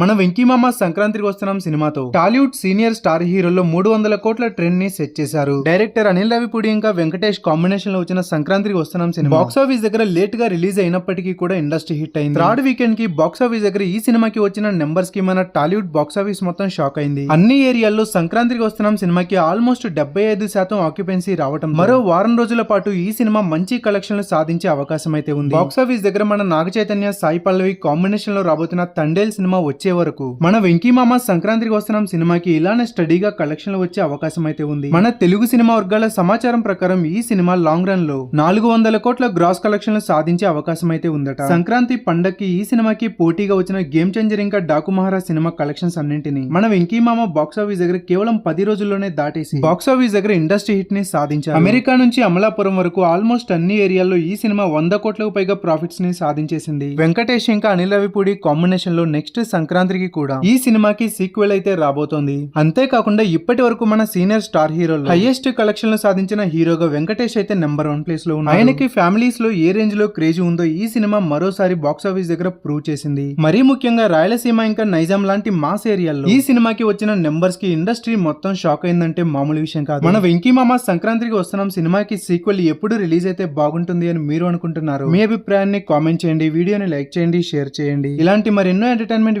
మన వెంకీమామ సంక్రాంతికి వస్తున్నాం సినిమాతో. టాలీవుడ్ సీనియర్ స్టార్ హీరోల్లో మూడు వందల కోట్ల ట్రెండ్ని సెట్ చేశారు. డైరెక్టర్ అనిల్ రావిపూడి ఇంకా వెంకటేష్ కాంబినేషన్లో వచ్చిన సంక్రాంతికి వస్తున్నాం సినిమా. బాక్స్ ఆఫీస్ దగ్గర లేట్గా రిలీజ్ అయినప్పటికీ కూడా ఇండస్ట్రీ హిట్ అయింది. థర్డ్ వీకెండ్కి బాక్స్ ఆఫీస్ దగ్గర ఈ సినిమాకి వచ్చిన నెంబర్స్కి మన టాలీవుడ్ బాక్స్ ఆఫీస్ మొత్తం షాక్ అయింది. అన్ని ఏరియాల్లో సంక్రాంతికి వస్తున్నాం సినిమాకి ఆల్మోస్ట్ డెబ్బై ఐదు శాతం ఆక్యుపెన్సీ రావటం మరో వారం రోజుల పాటు ఈ సినిమా మంచి కలెక్షన్లు సాధించే అవకాశం అయితే ఉంది. బాక్స్ ఆఫీస్ దగ్గర మన నాగ చైతన్య సాయి పల్లవి కాంబినేషన్లో రాబోతున్న తండేల్ సినిమా వచ్చే వరకు మన వెంకీమామ సంక్రాంతికి వస్తున్నాం సినిమాకి ఇలానే స్టడీగా కలెక్షన్లు వచ్చే అవకాశం అయితే ఉంది. మన తెలుగు సినిమా వర్గాల సమాచారం ప్రకారం ఈ సినిమా లాంగ్ రన్లో నాలుగు వందల కోట్ల గ్రాస్ కలెక్షన్లు సాధించే అవకాశం అయితే ఉందట. సంక్రాంతి పండక్కి ఈ సినిమాకి పోటీగా వచ్చిన గేమ్ చేంజర్ ఇంకా డాకు మహారాజ్ సినిమా కలెక్షన్స్ అన్నింటినీ మన వెంకీమామ బాక్స్ ఆఫీస్ దగ్గర కేవలం పది రోజుల్లోనే దాటేసి బాక్స్ ఆఫీస్ దగ్గర ఇండస్ట్రీ హిట్ని సాధించారు. అమెరికా నుంచి అమలాపురం వరకు ఆల్మోస్ట్ అన్ని ఏరియాల్లో ఈ సినిమా వంద కోట్లకు పైగా ప్రాఫిట్స్ని సాధించేసింది. వెంకటేష్ ఇంకా అనిల్ రవిపూడి కాంబినేషన్లో నెక్స్ట్ సంక్రాంతికి కూడా. ఈ సినిమాకి సీక్వెల్ అయితే రాబోతోంది. అంతేకాకుండా ఇప్పటి వరకు మన సీనియర్ స్టార్ హీరోలు హైయెస్ట్ కలెక్షన్లు సాధించిన హీరోగా వెంకటేష్ అయితే నెంబర్ వన్ ప్లేస్లో ఆయనకి ఫ్యామిలీస్లో ఏ రేంజ్లో క్రేజ్ ఉందో ఈ సినిమా మరోసారి బాక్స్ ఆఫీస్ దగ్గర ప్రూవ్ చేసింది. మరీ ముఖ్యంగా రాయలసీమ ఇంకా నైజాం లాంటి మాస్ ఏరియాల్లో ఈ సినిమాకి వచ్చిన నెంబర్స్కి ఇండస్ట్రీ మొత్తం షాక్ అయిందంటే మామూలు విషయం కాదు. మన వెంకీమామ సంక్రాంతికి వస్తున్నాం సినిమాకి సీక్వెల్ ఎప్పుడు రిలీజ్ అయితే బాగుంటుంది అని మీరు అనుకుంటున్నారు? మీ అభిప్రాయాన్ని కామెంట్ చేయండి వీడియోని లైక్ చేయండి షేర్ చేయండి. ఇలాంటి మరెన్నో ఎంటర్టైన్మెంట్